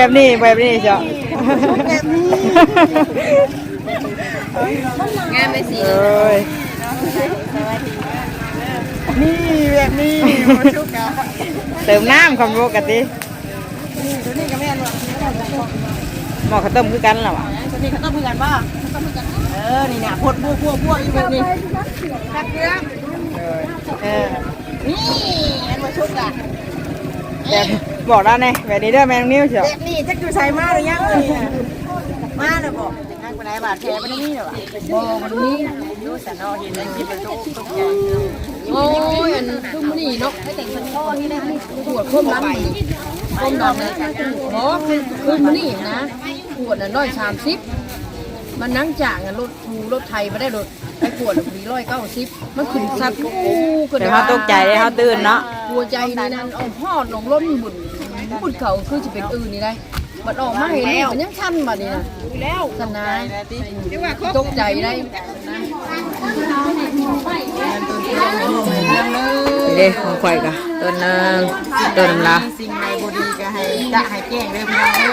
แบบนี้แบบนี้จ้ะแบบนี้งานไปสีเอ้ยนี่แบบนี้มาชุกกะเติมน้ำคำรู้กันดินี่ตัวนี้ก็แม่นว่ะหม้อข้าวต้มคือกันเหรอวะตัวนี้เขาต้องพูดกันป่ะเออ นี่เนี่ยพดพวกพวกพวกอีแบบนี้ตักเกลือเออนี่แม่นมาชุกกะ แบบบอกได้ไงแบบนี้เด้แมงนิ้วเชียวแบบนี้จักอยู่ใส่มาหรือยังเลยมาเด้อบอกนั่งไปไหนบาดแผลมันนี่เด้อวะบ่มันนี่ดูสันนอเห็นในคลิปมันตกตกใจโอ้ยอันทุ่มนี่เนาะให้แต่งสันพ่อนี่นะปวดข้มน้ำนี่ข้มน้ำเลยโอ้คือคือมันนี่นะปวดน่ะร้อยสามสิบมันนั่งจ่างอะรถทูรถไทยมาได้รถ ไอ้ปวดมีร้อยเก้าสิบมันขึ้นซับกูขึ้นเดี๋ยวเขาตกใจเลยเขาตื่นเนาะหัวใจนี่นั่นเอาหอดลงล้นบุญบุญเขาคือจะเป็นอื่นนี่ได้บัดออกมาเห็นนี่มันยังชันบัดนี่นะแล้วสนายตกใจได้นี่เด้ของข่อยกะต้นนึงต้นน้ำลาสิ่งใดบ่ดีก็ให้จะให้แจ้งเด้อพี่น้องเด้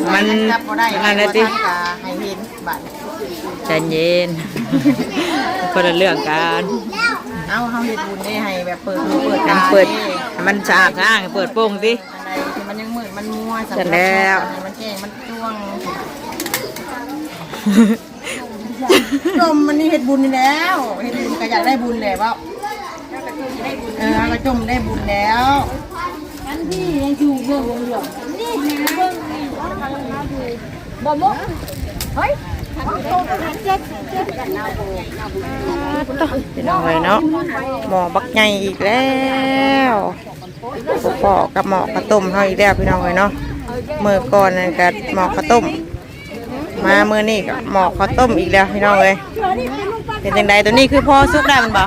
อมันจับบ่ได้นั่นนะติบ่ทัก็ให้เห็นบัด ใจเย็นคนละเรื่องกันเอาเฮาเฮ็ดบุญได้ให้แบบเปิดหูเปิดมัตานเปิดให้มันสะอาดสะอ้างเปิดโป่งดิอันใดที่มันยังมืดมันมัวเสร็จแล้วให้มันแจ้งมันจ้วงจมมันนี่เฮ็ดบุญนี่แล้วเฮ็ดบุญก็อยากได้บุญแหละเว้าเออเอาก็จมได้บุญแล้ว พี่น้องเลยเนาะหมอบักใหญ่อีกแล้วพอๆกับหมอข้าวต้มเฮาอีกแล้วพี่น้องเลยเนาะเมื่อก่อนนั่นก็หมอข้าวต้ม มาเมื่อนี้ก็หมอข้าวต้มอีกแล้วพี่น้องเลยเป็นจังใดตัวนี้คือพ่อสุกได้มันบ่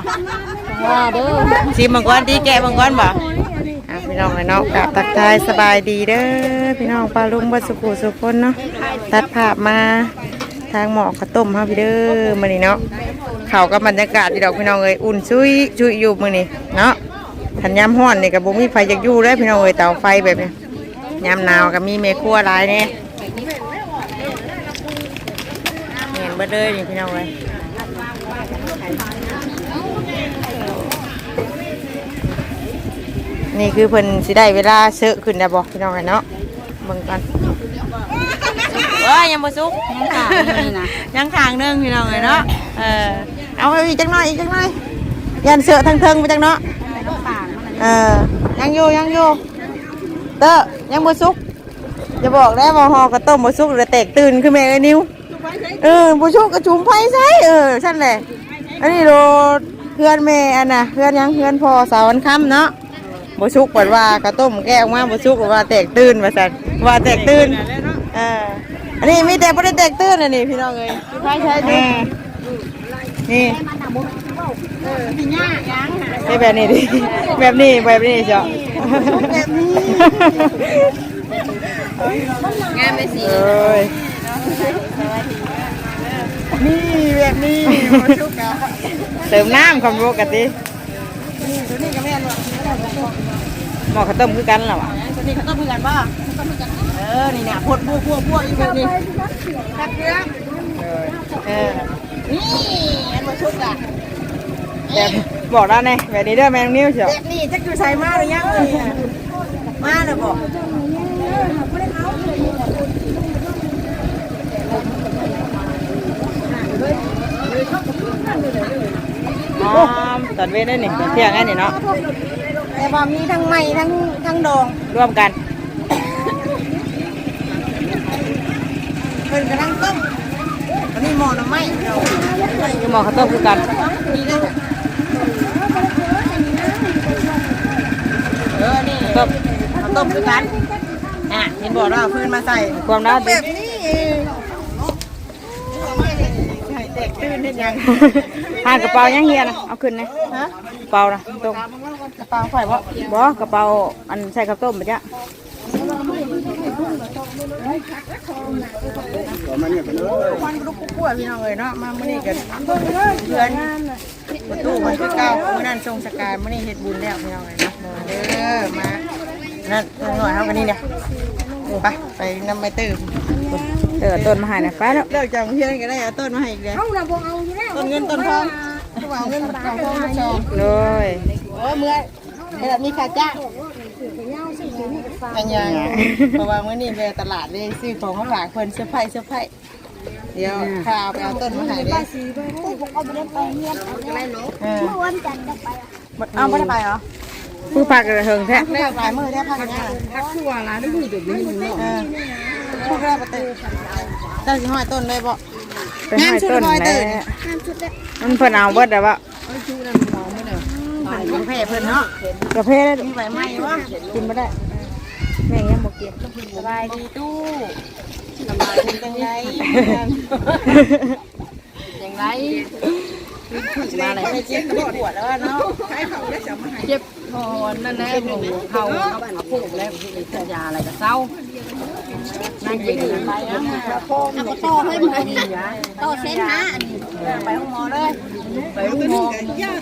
ว่าเด้อชิมมังกรดีแกะมังกรบ่อ่พี่น้องเลยเนาะกราบตักทายสบายดีเด้อพี่น้องปลาลุงบัสุขุสุขคนเนาะตัดภาพมา ทางหมอข้าวต้มเฮาพี่เด้อมื้อนี้เนาะเขากับบรรยากาศที่ดอกพี่น้องเอ้ยอุ่นชุยชุยอยู่มื้อนี้เนาะทันยามฮ้อนนี่ก็บ่มีไฟจักอยู่เด้พี่น้องเอ้ยเตาไฟแบบนี้ยามหนาวก็มีแม่ครัวหลายแน่เห็นเบิดเลยนี่พี่น้องเอ้ยนี่คือเพิ่นสิได้เวลาเซอะขึ้นได้บ่พี่น้องเอ้ยเนาะเบิ่งกัน ว้ายังบ่สุกยังขาดนี่นะยังขางหนึงพี่น้องเลยเนาะเออเอาอีกจังหน่อยอีกจังหน่อยยันเสือทั้งเทิงไปจังเนาะเออยังอยู่ยังอยู่เตอยังบ่สุกจะบอกได้ว่าหอกระต้มบ่สุกหรือแตกตื่นขึ้นมาเลยนิ้วเออบ่สุกกระชุมไฟใส่เออฉันแหละอันนี้โรเพื่อนแม่อันน่ะเพื่อนยังเพื่อนพอสาววันค่ำเนาะบ่สุกเปิดว่ากระต้มแก้ออกมาบ่สุกว่าแตกตื่นว่าซั่นว่าแตกตื่นเออ อันนี้มีแต่บ่ได้แตกตื่นอันนี้พี่น้องเอ้ยพี่พายใช้ดินี่นี่แบบนี้ดิแบบนี้แบบนี้จ้ะแบบนี้งานไปสีเอ้ยนี่แบบนี้มาชุกกะเติมน้ำคำรู้กันดินี่ตัวนี้ก็แม่นว่ะหม้อข้าวต้มคือกันเหรอวะตัวนี้เขาต้องพูดกันป่ะเอ อ นี่เนี่ยพดพวกพวกพวกอีแบบนี้ตักเกลือเออ นี่แม่นมาชุกกะแบบบอกได้ไงแบบนี้เด้อแมงนิ้วเชียวแบบนี้จักอยู่ใส่มาหรือยังเลยเนี่ยมาแล้วบอกอ๋อตัดเว้นได้นี่เที่ยงไงนี่เนาะแต่ว่ามีทั้งไม้ทั้งทั้งดองร่วมกัน เพิ่นกำลังต้มอันนี้หม้อหน่อไม้เราคือหม้อข้าวต้มคือกันนี่นะเออนี่ต้มข้าวต้มคือกันอะเห็นบอกว่าเอาเพื่อนมาใส่ความน่าแบดิบนี้ให้แตกตื่นเห็นยังห่านกระเป๋ายังเฮียนะเอาขึ้นนะฮะกระเป๋านะตรงกระเป๋าไข่บ่บ่กระเป๋าอันใส่ข้าวต้มไปจ้ะ ควันลูกกุ้วพี่น้องเลยเนาะมาเมื่อนี้กันเพื่อนประตูมันคือเก่าเมื่อนั้นทรงสกายเมื่อนี้เฮ็ดบุญแล้วพี่น้องเลยเนาะเด้อมานั่นหน่อยเท่ากันนี่เนี่ยไปไปนำไปตื่มเติร์ต้นมาให้นะไปแล้วเลิกจากเพื่อนก็ได้เอาต้นมาให้อีกเลยเฮาน่ะบ่เอาอยู่แล้วต้นเงินต้นทองเอาเงินมาทองทองมาชมเลยโอ้เมื่อแบบนี้ค่ะจ้า อันยังเพราะว่าเมื่อนี้ไปตลาดเลยซื้อของมาฝากคนเสื้อผ้าเสื้อผ้าเดี๋ยวข้าวไปเอาต้นมาให้เลยเอาไปเล่นไปเงียบเอาไปเนาะเอเมื่อวันจันทร์จะไปเอาไม่ได้ไปเหรอผู้พักกระเทิงแท้ไม่ได้ไปเมื่อได้พักงานทักชั่วร้านนี้แบบนี้เนาะเออพูดได้ปะเต้เจ้าสิห้อยต้นเลยบ่ไปให้ต้นงามชุดลอยตื่แล้นวห้ามชุดเด็กมันเพิ่นเอาเบิดแล้วบ่ ผ่านกินแพ่เพิ่นเนาะกาแฟได้มีใบไม้วะกินบ่ได้แม่งยังบ่กินสบายดีตู้สบายดีจังไงอย่างไรมาอะไรไม่เจ็บไม่ปวดแล้วเนาะเจ็บพอนั่นแหละหนูเขาเอาปลูกแล้วมียาอะไรก็เศร้านั่งยิงไปนะเอาไปต่อให้มันดีต่อเส้นหาอันนี้ไปห้องหมอเลย ไปมอง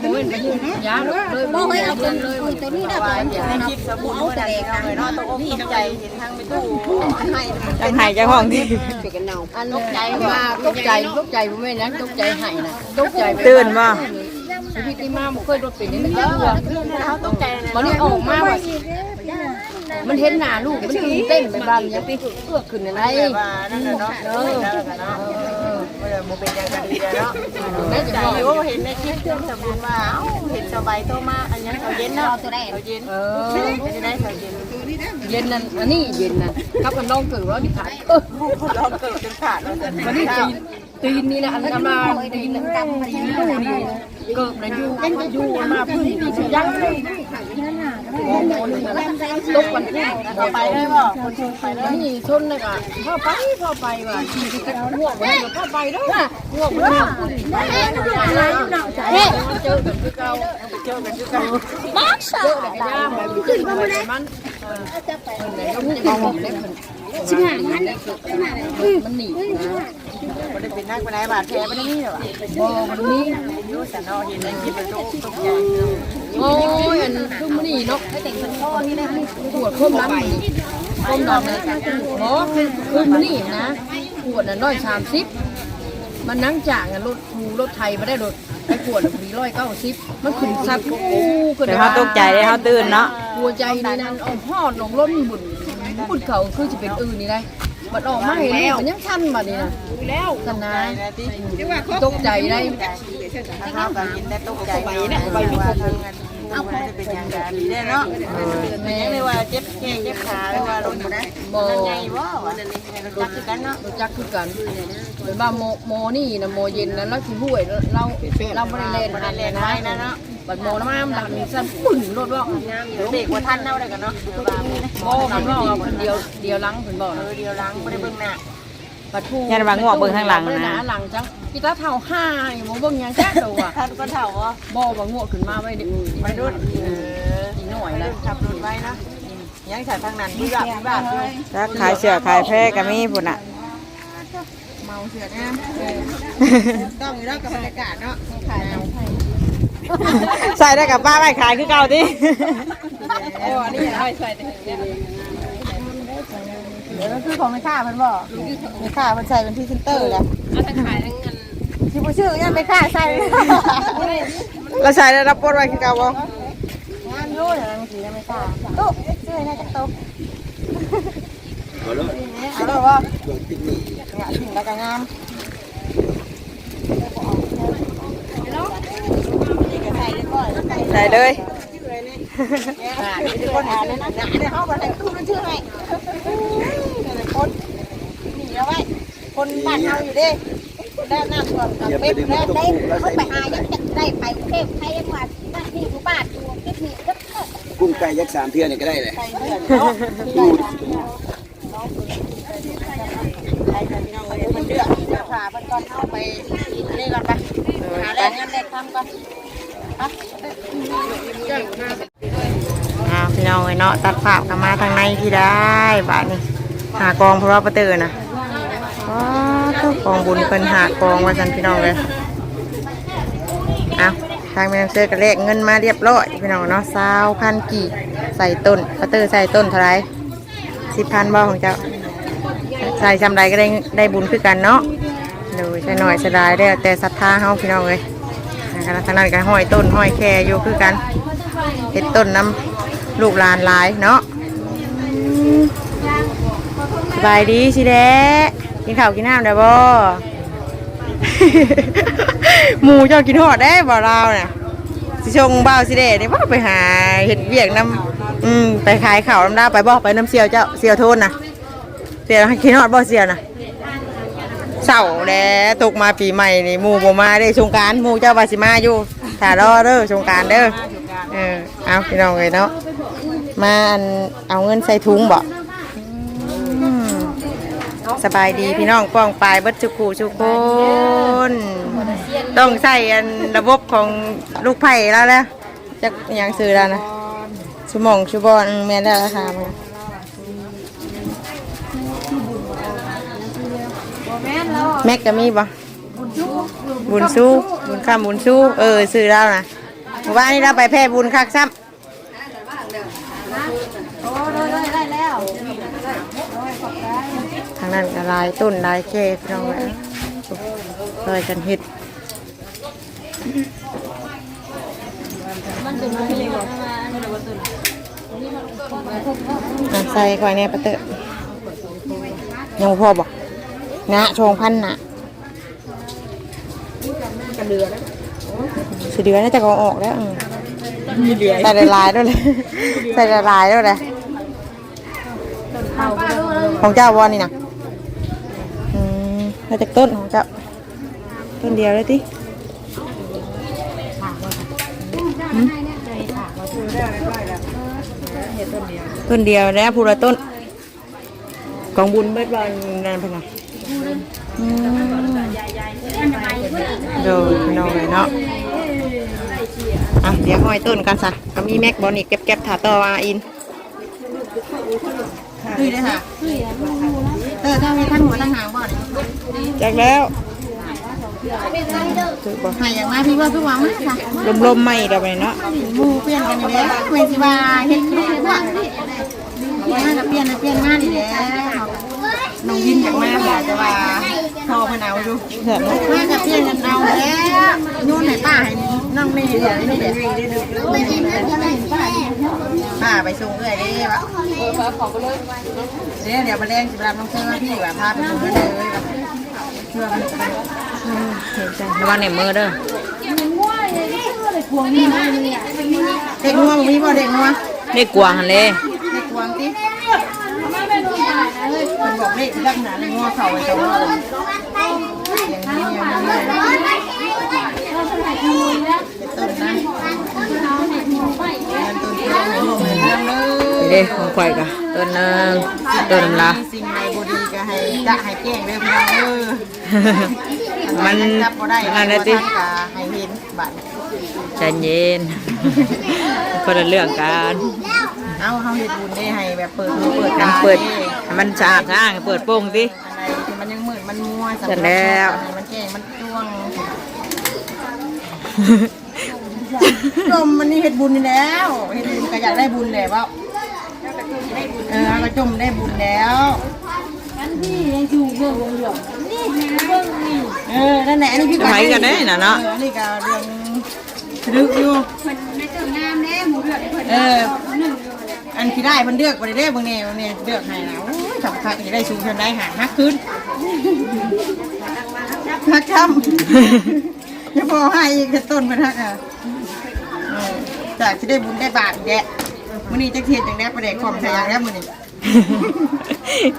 โอ้ยไปยิงยาเลยบ่ให้ให้เอาเอาตัตัววอุ้ยตัวนี้ได้บ่ในคลิปสมุนเอาแต่เนาะตกอกตกใจเห็นทางไปตู้ให้จังไห้จังห้องที่อันตกใจว่าตกใจตกใจบ่แม่นยังตกใจให้น่ะตกใจตื่นบ่ชีวิตที่มาบ่เคยรถเป็นนี่มันเยอะเขาตกใจวันนี้ออกมาว่า มันเห็นหน้าลูกมันตื่นเต้นไปบ้านยังไปเอื้อขึ้นอะไรว่านั่นเนาะเออเนาะเออโมเป็นยังกันดีเนาะแม่จะบอกโอ้เห็นในคลิปเพื่อนสมุนว่าเห็นสบายโตมาอันนี้เขาเย็นเนาะตัวแรกเขาเย็นเออไม่ได้เขาเย็นเย็นนั่นอันนี้เย็นนั่นกับมันลองเกิดแล้ว่าดิขาดเออลองเกิดจนขาดแล้วกันวันนี้ตีนตีนนี่นะอันกำลังตีนกำตีนตู้นี่ เกิดนะยู่อยู่มาพึ่งตีนยักษ์ตกวันพุ่งเขาไปได้บ่คนชนไปได้นี่ชนเลยอะพ่อไปพ่อไปว่ะง่วงไปพ่อไปเด้วอง่วงไปเด้อไปเจอกันคือเก่าเจอกันคือกันเจอกันย่ามแบบขึ้นมาเลยมันแล้วนี่มองเล็บ มันชิบหายมันมันหนีมันได้เป็นนักเป็นนบาดแผลไม่ได้นี่หรอบ่มันนี่รู้สันนอเห็นในคลิปเป็นโรคตกใจโอ้ยอันทุ่มนี่เนาะให้แต่งเป็นพ่อนี่ได้ปวดข้มน้ำข้มน้ำเลยหมอคือมันนี่นะปวดน่ะร้อยสามสิบมันนั่งจ่างอะรถทูรถไทยมาได้รถไอ้ปวดผีร้อยเก้าสิบมันขึ้นซับกูขึ้เดี๋ยวเขาตกใจเด้เขาตื่นเนาะหัวใจนี่นั่นเอาพ่อลงล้นบุญ บุญเขาคือจะเป็นอื่นนี่ได้บัดออกมาเห็นแล้วมันยังชันมานี่นะแล้วขนาดนะที่ตกใจได้ถ้าแบบกินได้ตกใจเนี่ยไปว่าทางาน เอาไปเป็นอย่างไรได้เนาะแม่เลยว่าเจ็บแข้งเจ็บขาเลยว่าลงอยู่นะบ่นั่นไงว่าว่านั่นนี่จักคือกันเนาะรักคือกันเป็นว่าโมโมนี่นะโมเย็นนะแล้วที่ห้วยเราเราไม่ได้เล่นบ่หัได้นเล่นไว้นะเนาะบัดโมน้ำดังสั่นปึ้งรถว่าเด็กว่าท่านเน่าได้กันเนาะเดี๋ยวว่าโมมันว่าเอาคนเดียวเดียวลังเพิ่นบอกเออเดียวล้างไม่ได้เบิ่งหน้า บัดทูยันว่างอกเบิ่งทางหลังบ่ได้หนะนาหลังจังกีตาร์เท่าห้าอยู่บ่เบิ่งหยังแจ๊กตัวท่านก็เถ่าว่าบ่ว่างอกขึ้นมาไว้ดิไปรุ่นเอออีหน่อยไปละรุ่นขับรถไว้นะยังใส่ทางนั้นที่แบบที่แบบถ้าขายเสื้อขายแพร่ก็มีพุ่นน่ะเมาเสือกนะต้องอยู่แล้วกับบรรยากาศเนาะขายเอาใส่ได้กับป้าไปขายคือเก่าติโอ้อันนี้ให้ใส่แต่เห็นเนี่ย เดี๋ยวคือของไม่ค่ามันบอกไม่ค่ามันใส่เป็นพรีเซนเตอร์แหละเอาแต่ขายทั้งเงินที่ผู้ชื่อยังไม่ค่าใส่เราใส่ได้รับปดไว้คือเก่าบ่งานรู้อย่างนั้นสีไม่ค่าตุ๊ชื่อน่าจะตุ๊เอาเลยว่าหงายถึงแล้วก็งามใส่ได้ก่อนใส่เลยอ่า นี่คนอ่านเลยนะหนาเนี่ยเขาบอกให้ตู้มันชื่อไงคนหนีแล้วไว้คนบ้านเราอยู่ดิได้น้ำท่วมกับเป็ดได้ได้เขาไปหายังจะได้ไปกรุงเทพใครยังว่าบ้านที่อยู่บ้านอยู่คิดนี่ก็กุ้งไก่ยักษ์สามเทือนี่ก็ได้เลยดือดเนาะดูใส่กันน้องเลยมันเดือดเดี๋ยวพาเพิ่นก่อนเข้าไปนี่ก่อนไปหาแรงงานแรงทำก่อนอ่า พี่น้องเอ้ยเนาะตัดภาพกันมาทางในที่ได้บาดนี้หากองเพราะว่าประตือนะว้าวกองบุญเพิ่นหากองว่าซั่นพี่น้องเลยเอาทางแม่เสือก็เลขเงินมาเรียบร้อยพี่น้องเนาะสาวพันกี่ใส่ต้นปัตเตอร์ใส่ต้นเท่าไรสิบพันบ่ของเจ้าใส่จำไรก็ได้ได้บุญคือกันเนาะดูใช่หน่อยเสยดายได้แต่ศรัทธาเฮาพี่น้องเลยนะครับทางนั้นก็ห้อยต้นห้อยแค่อยู่คือกันเห็ดต้นน้ำ ลูกหลานหลายเนาะสบายดีสิแดะกินข้าวกินน้ำได้บ่หมูเจ้ากินหอดได้บ่เราน่ะสิชงบ่าสิเดะนี่ว่าไปหาเห็ดเวียกน้ำอืมไปขายข้าวน้ำดาไปบ่ไปน้ำเสียวเจ้าเสียวโทนนะเสียวกินฮอดบ่เสียวนะเศร้าแล้ตกมาปีใหม่นี่หมูบ่มาได้สงการหมูเจ้าวาสิมาอยู่ถ้ารอเด้อสงการเด้อ เออเอาพี่น้องเลยเนาะมาอันเอาเงินใส่ถุงบ่อืมสบายดีพี่น้องป้องปลายเบิดจุกูจุกคนต้องใส่อันระบบของลูกไผ่แล้วแหละจักอย่างซื้อแล้วนะชุมองชุบอนแม่นแล้วราคามันแม็กก็มีบ่บุญสู้บุญข้ามบุญสู้เออซื้อแล้วนะ เมื่อวานนี้เราไปแพร่บุญคักซ้ำทางนั้นก็ลายต้นลายแค่พี่น้องแล้วลอยกันเห็ดอะใส่ก่อนเนี่ยปะเตอะยังบ่พอบอกนะชงพันนะกันเดือแล้ว สีเดือนน่าจะกองออกแล้วอืมใส่ละลายด้วยเลยใส่ละลายด้วยเลยของเจ้าวอนนี่นะอืมมาจากต้นของเจ้าต้นเดียวเลยติอืมต้นเดียวนะพูละต้น ของบุญเบิดบอลนั่นพะนะอืม โดยพี่น้องเลยเนาะอะเดี๋ยวห้อยต้นกันซะก็มีแม็กบอลอีกเก็บๆถาต่อมาอินนี่เลยค่ะเออถ้ามีทั้งหัวทั้งหางบ่อนจากแล้วถือบ่ให้อย่างมาพี่ว่าพี่หวังมั้ยค่ะลมๆไม่ดอกเลยเนาะหมูเปลี่ยนกันอยู่แล้วเวสิว่าเฮ็ดลูกว่าเปลี่ยนนะเปลี่ยนนะเปลี่ยนงานนี่แหละน้องยินจากมาค่ะแต่ว่า พอมันเอาอยู่มาจะเปลี่ยนกันเอาแล้วนู่นให้ป้าให้น้องนี่เดี๋ยวนี่เดี๋ยวป้าไปส่งเอื้อยด้วะเดี๋ยวเดี๋ยวมาแรงสิบลำน้องเชื่อพี่ว่าพาไปส่งเอื้อยเลยว่ะเชื่อมันจะเห็นใจระวังในมือเด้อเด็กงัวบ่มีบ่เด็กงัวเด็กกวางหันเลยเด็กกวางติ มันบอกเลขที่ลักหนาในงัวเข่าไว้เจ้าว่าอย่างนี้อย่างนี้ต้นนะต้นเทียนหอมเลยเลยเด็กของข่อยกะต้นหนึงต้นละสิ่งใดบ่ดีก็ให้จะให้แจ้งเด้อพี่น้องเด้อมันจับบ่ได้นั่นนะติก็ให้เห็นบัดใจเย็นคนละเรื่องกัน เอาเฮาเฮ็ดบุญได้ให้แบบเปิดหูเปิดมัตานเปิดให้ มันสะอาดสะอ้างเปิดโป่งดิอะไรที่มันยังมืดมันมัวเสร็จแล้วให้มันแจ้งมันจ้วงจมมันนี่เฮ็ดบุญนี่แล้วเฮ็ดบุญก็อยากได้บุญแหละว่าเออก็จมได้บุญแล้วเออนั่นแหละอันนี้พี่จะไปกันได้น่ะเนาะเอออันนี้ก็เรื่องลึกอยู่เออ อันที่ได้มันเลือกไปเรื่อยๆบางเนี่ยบางเนี่ยเลือกให้นะโอ้ สำคัญจะได้สูงทันได้หาฮักขึ้นฮักคำยังพอให้อีกแต่ต้นมันฮักอะจากที่ได้บุญได้บาปอีกแยะมื้อนี้จะเทียนจังได้ประเด็กความใส่ยังแล้วมื้อนี้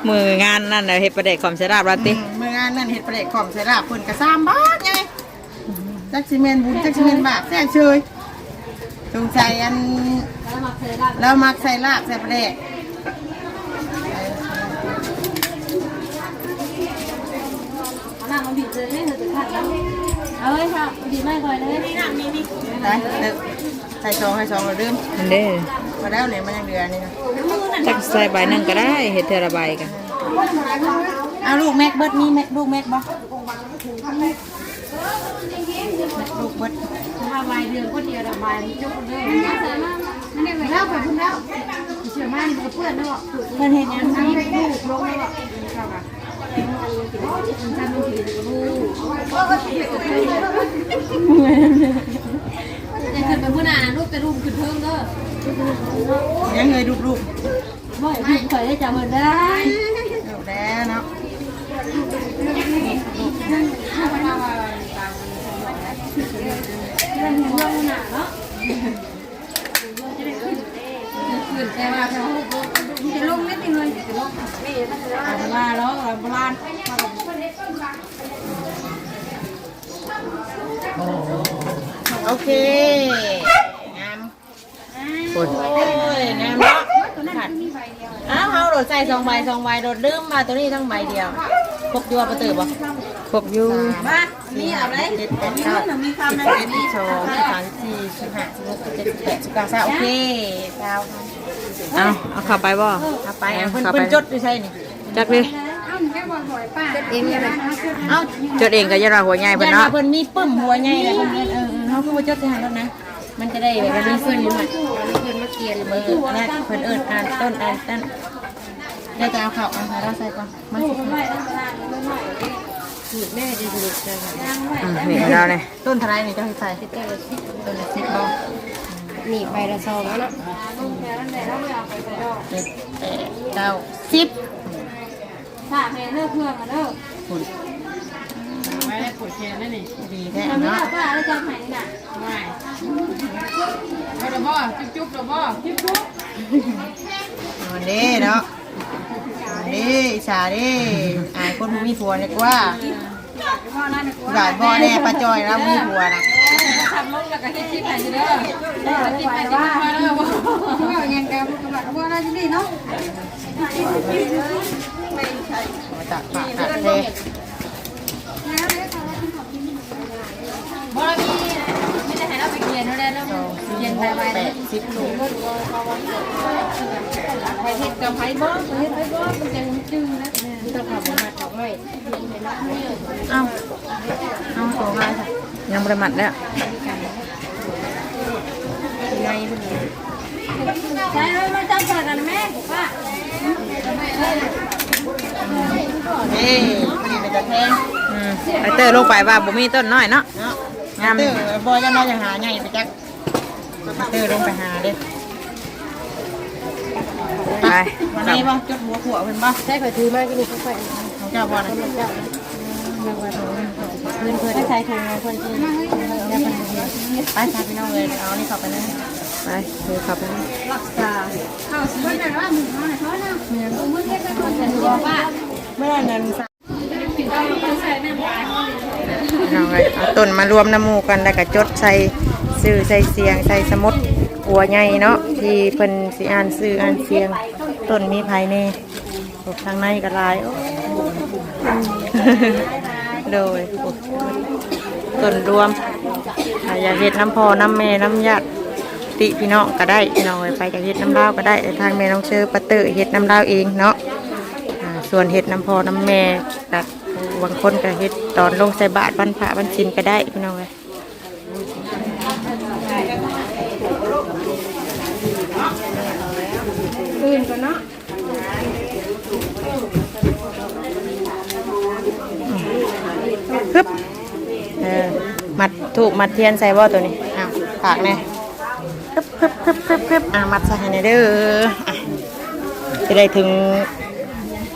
มืองานนั่นเฮ็ดประเด็กความเสราบราติมมืองานนั่นเฮ็ดประเด็กความใส่ลาบเพิ่นก็สามบาไงจักสิเมนบุญจักสิเมนบาปแท้เชยสงสัยอันแล้วมักใส่ลาบใส่ประเด็ กเอ้ยค่ะดีมากเลยเลยไปเออใส่ซองให้ซองเราดื่มมันเด้อมาแล้วเนี่ยมันยังเดือนนี่นะจักใส่ใบหนึงก็ได้เฮ็ดเทอละใบกันเอาลูกแม็กเบิร์ดมีแม็กลูกแม็กบ่ลูกเบิดถ้าวายเดือนก็เดียวระบายมันจุกเลยมันเรียกว่าเล่าไปพุ่นแล้วเชื่อมั่นมันเพื่อนเนาะเพิ่นเฮ็ดหยังนี่ลูกลงแล้ว ครับอะมันผู้นไปพุ่นอะลูกแต่ลูกขึ้นเพิ่มเด้อยังเลยลูกบ่อยลูกเคยได้จำมันได้ๆลูกแล้วเนาะ ขึ้นแต่ว่าเขาจะลงนิดนึงเลยจะลงอาจะมาแล้วโบราณโอเคงามโอ้ยงามเนาะอ้าวเฮาโดดใส่สองใบสองใบโดดลืมมาตัวนี้ทั้งใบเดียวพกยัวประตือบ่ครบอยู่มามีอะไรเจ็ดแปดเก้ามีคำนะเจ็ดสองสามสี่สิบห้าสิบหกสิบเจ็ดสิบแปดสิบเก้าสามโอเคเก้า เอาเอาเข้าไปบ่เอาไปอะเพิ่นเพิ่นจดอยู่ใช่นี่จักดิเองเลยเอ้าจดเองก็อย่าว่าหัวใหญ่ยัเพิ่นนเนาะว่าเพิ่นมีปึ้มหัวใหญ่เลยเพิ่นเออเออเฮาคือว่าจดที่หันแล้วนะ มันจะได้แบบว่ามีเพิ่นอยู่หน่อยเพื่อนมาเกียนเบอร์นั่นเพิ่นเอิ้นอ่านต้นอ่านต้นได้จะเอาข้าวอะเราใส่ก่อนมาสิแม่จะดูจังอืมนี่เราเนี่ยต้นเท่าไหร่นี่เจ้าให้ใส่ต้นละสิบ ต้นละสิบบ่หนีไปละซองแล้วเนาะเจ็ดแปดเก้าสิบถ้าแม่เลิกเพื่อนกันเลิกฝุ่นไว้ปวดแขนนั่นนี่ดีแท้ทำไม่เนาะได้ป้าแล้วจำหายนี่น่ะไม่ไม่ดอกบ่จุ๊บจุ๊บดอกบ่จุ๊บจุ๊บวันนี้เนาะวันนี้อิจฉาดิอายคนบ่มีผัวดีกว่าหลายพ่อแน่ป้าจอยแล้วมีผัวนะ ทำลงแล้วก็เฮ็ดคลิปให้เด้อเออคลิปให้ว่าเด้อบ่ว่ายังกับกับบ่ได้ดีเนาะมาจากปากตัดเทบ่มีไม่ได้ให้เราไปเรียนแล้วแล้วเรียนไปไปแปดสิบลูกไปเฮ็ดกับไผบ่เฮ็ดไผบ่มันจังจึงนะต้องขับมาขับไม่เอ้าเอาตัวมาค่ะ ยังบ่ได้มัดแล้วในพวกนี้ใช่มาจับใส่กันแม่ป้าเอ้ยพอดีเป็นตะแทงอืมไปเตอร์ลงไปว่าบ่มีต้นน้อยเนาะเนาะงามเตอร์บอยจะน้อยจะหาไงไปจักเตอร์ลงไปหาเด้ไปวันนี้บ่จดหัวขวเพิ่นบ่ใช่ข่อยถือมากินนี่เข้าไปของเจ้าบ่นะ เพื่อนเพื่อนใช้ถุงเพื่อนกินไปพาพี่น้องเลยเอานี่ข้าไปเลยไปเดี๋ยวเขับไปนะรักษาข้าวสิเพิ่นว่ามึงเฮาน่ะเท่านั้นเมียมึงเฮ็ดไปคนฉันบอกว่าเมื่อเงินน้ำลายเอาไว้เอาต้นมารวมน้ำมูกันแล้วก็จดใส่ชื่อใส่เสียงใส่สมุดหัวใหญ่เนาะที่เพิ่นสิอ่านชื่ออ่านเสียงต้นมีภายในทางในก็ลายโอ้ โดยต้นรวมอยากเฮ็ดน้ำพอน้ำแม่น้ำญาติติพี่น้องก็ได้พี่น้องเอ้ยไปจากเฮ็ดน้ำลาวก็ได้ทางแม่น้องเชอปะเตอร์เฮ็ดน้ำลาวเองเนาะส่วนเฮ็ดน้ำพอน้ำแม่ก็บางคนก็เฮ็ดตอนลงใส่บาตรวันพระวันชินก็ได้พี่น้องเอ้ยอื่นก็เนาะ ฮึบเออมัดถูกมัดเทียนใส่บ่ตัวนี้อ้าวฝากแน่ฮึบฮึบฮึบฮึบฮึบอ่ามัดใส่ให้แน่เด้ออะจะได้ถึง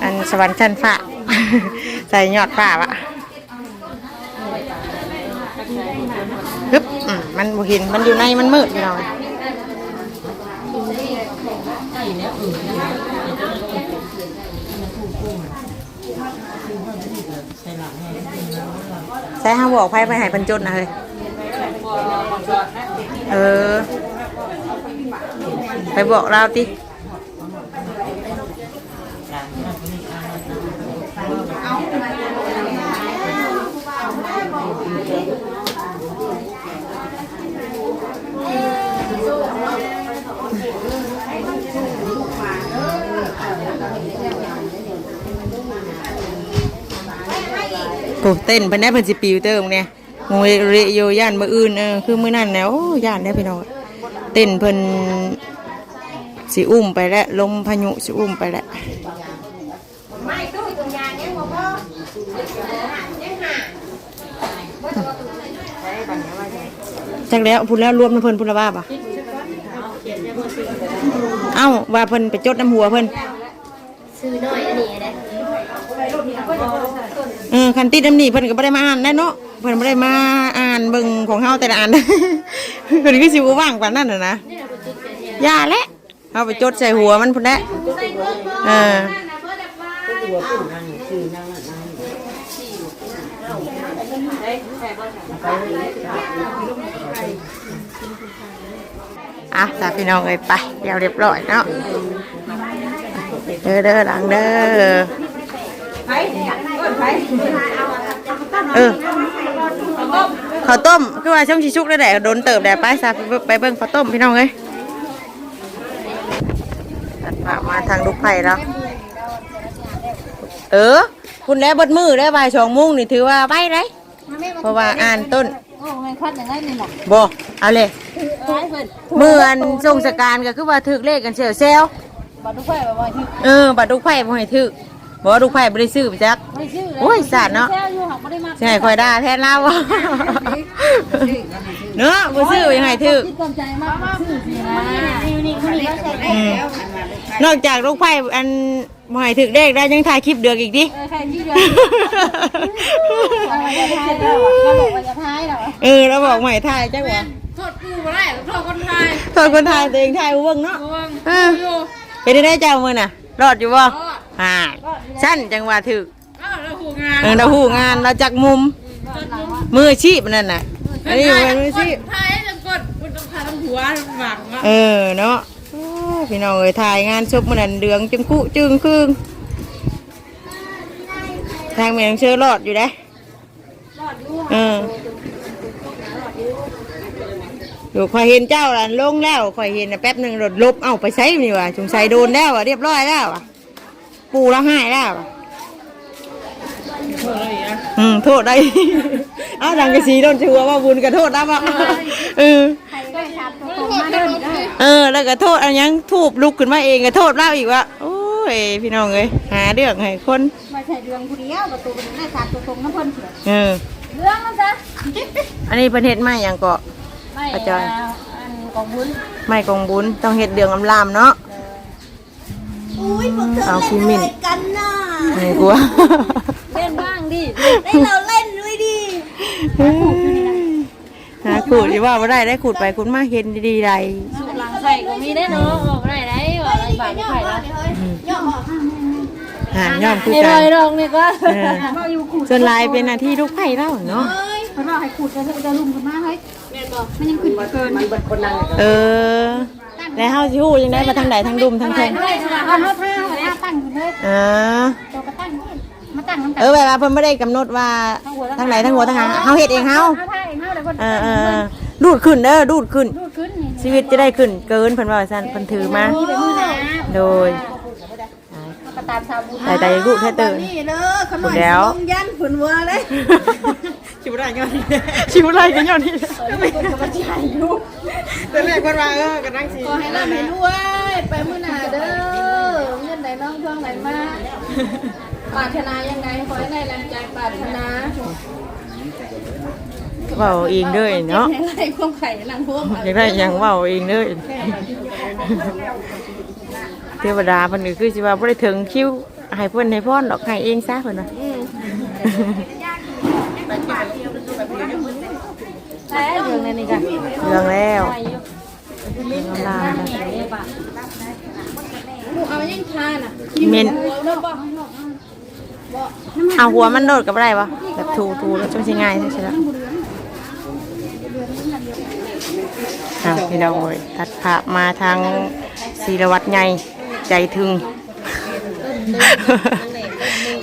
อันสวรรค์ชั้นฟ้า ใส่ยอดฟ้าวะฮึบอืมมันบ่เห็นมันอยู่ในมันมืดพี่น้อง ใส่ห้าบอกไพ่ไปหายปันจุนะเฮ้ยเออ ไปบอกเราติ โอ้เต้นเพิ่นได้เพิ่นสิปิวเติมเนี่ยงงเรอยู่ย่านมื้ออื่นเออคือมื้อนั้นแล้วโอ้ย่านได้พี่น้องเต้นเพิ่นสิอุ้มไปแล้วลมพายุสิอุ้มไปแล้วจักแล้วพูดแล้วรวมน้ำเพิ่นพูดและว่าปะเอ้าว่าเพิ่นไปจดน้ำหัวเพิ่นซื้อหน่อยอันนี้ เออคันติดน้ำนี่เพิ่นก็บ่ได้มาอ่านแน่เนาะเพิ่นบ่ได้มาอ่านเบิ่งของเฮาแต่ละอัน เพิ่นคือสิบ่ว่างปานนั้นน่ะนะอย่าแหละเอาไปจดใส่หัวมันพุ่นแหละเอออะสาพี่น้องเอ้ยไปเดี๋ยวเรียบร้อยเนาะเด้อเด้อหลังเด้อ เออข้าวต้มคือว่าช่องชิชุกได้แหละโดนเติบแดดไปซะไปเบิ่งไปเบิ่งข้าวต้มพี่น้องเอ้ยตัดปากมาทางลูกไผ่แล้วเออ คุณแล้บดมือได้ใบ่ายสองโมงนี่ถือว่าไปเลยเพราะว่าอ่านต้นโอ้แม่นอย่างไรนี่หรอกบ่เอาเลยเมื่อนทรงสการก็คือว่าถึกเลขกันเซลเซลบ่ทุกไฟบ่ว่าที่เออบัดลูกไผ่บ่ให้ถึก บ่ว่าลูกไผ่บ่ได้ซื้อไปจัก ไม่ชื่อเลยโอ้ยสาดเนาะ แซ่อยู่หักบ่ได้มาใช่คอยด่าแทนเราบ่เนาะบ่ซื้อยังไงถึกคิดความใจมากชื่อสินะนี่นี่คนนี้ก็ใส่ได้อืมนอกจากลูกไผ่อันบ่ให้ถึกเลขได้ยังถ่ายคลิปเดือกอีกดิ เออใครที่เดียวมันจะทายแล้วก็บอกว่าจะทายแล้วเออแล้วบอกใหม่ถ่ายจักว่าโทษกูบ่ได้โทษคนไทยโทษคนถ่ายตัวเองถ่ายบ่เบิ่งเนาะเบิ่งเออเป็นได้เจ้ามื้อน่ะ รอดอยู่บ่อ่าสั้นจังว่าถึกอ้าวแล้วหูงานเออเราฮู้งานเราจักมุม มืออาชีพนั่นน่ะอันนี้เป็นมืออาชีพไทยจังกดมันต้องทาทั้งหัวทั้งหลังอะเออเนาะโอ้พี่น้องเอ้ยถ่ายงานศพมื้อนั้นเดืองจึงคุจึงครึ่งทางแม่งเชื่อรอดอยู่เด้เอออยู่ข่อยเห็นเจ้าล่ะลงแล้วข่อยเห็นน่ะแป๊บหนึงรถลบเอ้าไปใช้นี่ว่ะสงสัยโดนแล้วอะเรียบร้อยแล้วอะ ปูแล้วหายแล้วอะอืมโทษได้เอ้าดังกะสีโดนชัวว่าบุญกระโทษได้ปะเออใครก็ชัดตรงมาเดินได้เออ แล้วก็โทษอันยังทูบลุกขึ้นมาเองก็โทษเล่าอีกว่าโอ้ยพี่น้องเอ้ยหาเรื่องให้คนมาใส่เรื่องผู้เดียวประตูเป็นได้ชัดตรงน้ำเพิ่นเออเรื่องนั้นซะอันนี้ประเทศไม่อย่างเกาะไม่อาจารย์อันของบุญไม่กองบุญต้องเฮ็ดเดืองอำลามเนาะ เอาคิมมินกันน่ะไม่กลัว เล่นบ้างดิให้เราเล่นด้วยดิหาขูดดีว่าไม่ได้ได้ขูดไปขูดมาเห็นดีๆใดสุกหลังใส่ก็มีได้เนาะออกได้ได้ว่าอะไรบาดไม่ไผ่ละหาย่อมคู่นี่กัเลนยดอกนี่ก็เออส่วนลายเป็นหน้าที่ลูกไผ่เล่าเนาะเพราะว่าให้ขูดจะจะลุมกันมาเฮ้ยแม่นบ่มันยังขึ้นเกินมันเป็นคนนั่งเออ แล้วเฮาสิฮู้ยังได้มาทางใดทางดุมทางเทิงเลยค่ะเอาท่าท่าตั้งเลยอ่าตัวก็ตั้งมาตั้งน้ำเออแบบว่าเพิ่นไม่ได้กำหนดว่าทางไหนทางหัวทางหางเฮาเฮ็ดเองเฮาท่าท่าเองเฮาเลยคนเออเออเออดูดขึ้นเด้อดูดขึ้น ดูขึ้นนี่ชีวิตจะได้ขึ้นเกินเพิ่นว่าซั่นเพิ่นถือมานี่เป็นมือนะโดยกระตามชาวบุญแต่แต่รูดแท้เตินนี่เด้อขนมแล้วลงยันผืนวัวเลย ชิวไรกันชิวไรกันย้อนนี่คนกำลังใจอยู่ตอนแรกเพิ่นว่าเออกันนั่งสิขอให้ร่ำให้รวย ไปมื้อหน้าเด้อเงินไหนน้องท่องไหนมาปรารถนายังไงขอให้ได้แรงใจปรารถนาเว้าเองเด้อเนาะให้ได้ความไข่นางพวกอยากได้หยังเว้าเองเด้อเทวดาเพิ่นก็คือสิว่าบ่ได้ถึงคิวให้เพิ่นให้พรดอกให้เองซะเพิ่นว่า แล้ว เรื่องนี้กันเรื่องแล้วลาเอายังทานอะเมนเริ่มบ่เอาหัวมันโดดกับอะไรวะแบบถูถูแล้วจังสิง่ายใช่ไหมอะพี่น้องเอ้ยตัดภาพมาทางศิรวัตรใหญ่ใจถึง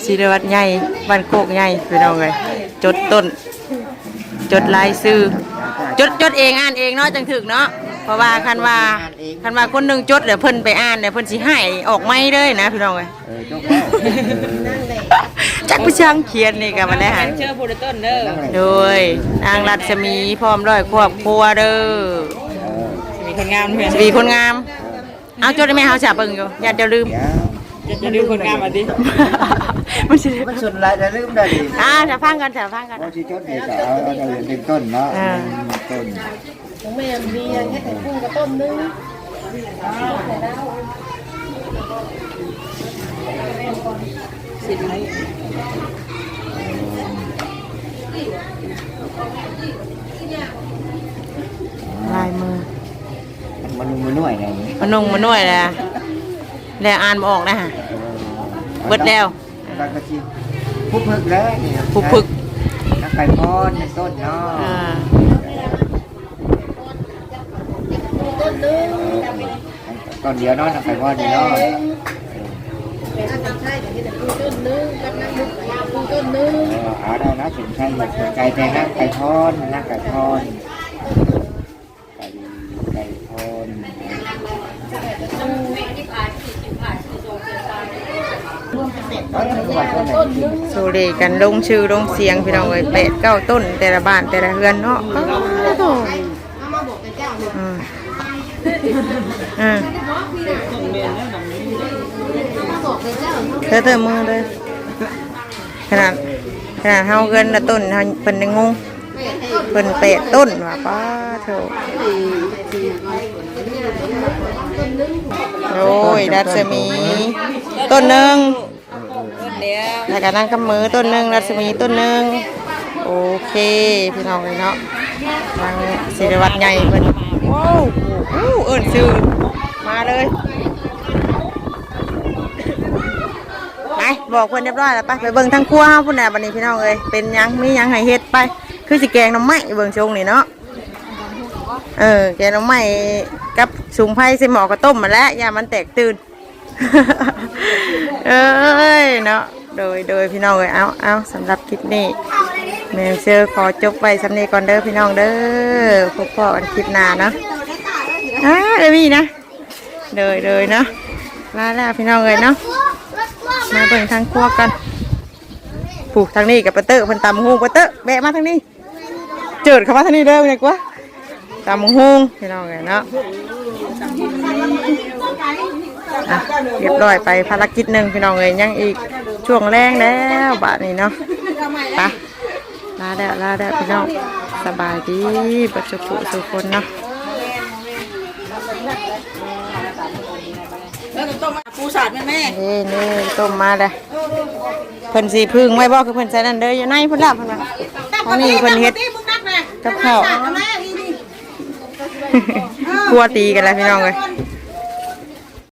ศิรวัตรใหญ่บ้านโคกใหญ่พี่น้องเลยจดต้น จดลายซื้อจดจดเองอ่านเองเนาะจังถึกเนาะเพราะว่าคันว่าคันว่าคนหนึงจดเดี๋ยวเพิ่นไปอ่านเดี๋ยวเพิ่นสิให้ออกไม่เลยนะพี่น้องเลยเออจบแล้วใจจักผู้ช่างเขียนนี่ก็มาได้หันเชื่อผู้ต้นเด้อโดยนางรัศมีพร้อมร้อยครอบครัวเด้อมีคนงามเพื่อนสีคนงามเอาจดได้ไหมเฮาจะเบิ่งอยู่อย่าเดี๋ยวลืม จะดูคนงามอะดิมันสิมันสุดลายจะลืมได้ดิอ่าจะฟังกันจะฟังกันว่าที่จดนี่ก็เอาเอาเอาเป็นต้นเนาะอ่าต้นของแม่เบียร์แค่แต่กุ้งกับต้มนึงสิบไหมลายมือมันมันหน่วยไงมันนุ่งมันนวดแล้ว แล้วอ่านบ่ออกนะฮะเบิดแล้วบางกะทิผู้พึกแล้วนี่ผู้พึกนักไก่พอนในต้นเนาะอ่าต้นนึงต้นเดียวเนาะนักไก่พอนนี่เนาะเป็นอันใช่แต่ที่แต่กุ้งต้นนึงกับน้ำมุกยากุ้งต้นนึงเออเอาได้นะถึงใช่ไก่แต่นักไก่พอนนักไก่พอนไก่ไก่พอน ต้นนึง สูเรกันลงชื่อลงเสียงพี่น้องเอ้ยแปดเก้าต้น แต่ละบ้านแต่ละเฮือนเนาะอ้าวโถ่เอามาบอกเป็นเจ้าเนี่ยอืมอืมมาบอเป็นเจ้าเธอเธอมือเลยขนาดขนาดเฮาเกินละต้นเฮาเพิ่นงงเพิ่นแปดต้นว่ะป้าโถโอ้ยรัศมี ต้นหนึ่ง ต้วแล้วก็นั่งกับมือต้นหนึ่งรัศมีต้นหนึ่งโอเค พี่น้องเลยเนาะทางศิริวัตรใหญ่เพิ่นว้าวโอ้โหเอิ้นชื่อมาเลยไปบอกเพิ่นเรียบร้อยแล้วไปไปเบิ่งทางครัวเฮาพุ่นน่ะบัดนี้พี่น้องเอ้ยเป็นหยังมีหยังให้เฮ็ดไปคือสิแกงหน้ำไม้เบิ่งชงนี่เนาะเออแกงหน้ำไม้กับสุงไผ่ใส่หม้อก็ต้มมาแล้วอย่ามันแตกตื่น เอ้ยเนาะโดยโดยพี่น้องเอ้ยเอาเอาสำหรับคลิปนี้แม่เชื่อขอจบไปสำเนีก่อนเด้อพี่น้องเด้อพบพ่อกันคลิปหน้าเนาะอ่าเดี๋ยวมีนะโดยโดยเนาะลาแล้วพี่น้องเอ้ยเนาะมาเบิ่งทางครัวกันผูกทางนี้กับปะเตอร์พิ่นตำหูปะเตอร์แบะมาทางนี้เจิดเข้ามาทางนี้เด้อเลยกว่าตำหูพี่น้องเอ้ยเนาะ อะเรียบร้อยไปภารกิจหนึ่งพี่น้องเอ้ยยังอีกช่วงแรงแล้วบาทนี้เนาะไปลาแล้วลาแล้วพี่น้องสบายดีปัจจุบันทุกคนเนาะแล้วก็ต้มปูสาดแม่แม่นี่นี่ต้มมาเลยเพิ่นสีพึ่งไว้บ่คือเพิ่นใส่นั่นเด้ออยู่ในเพิ่นลาบเพิ่นว่าอันนี้เพิ่นเฮ็ดมึงนักแม่กับข้าวแม่อีนี่กลัวตีกันแล้วพี่น้องเอ้ยเ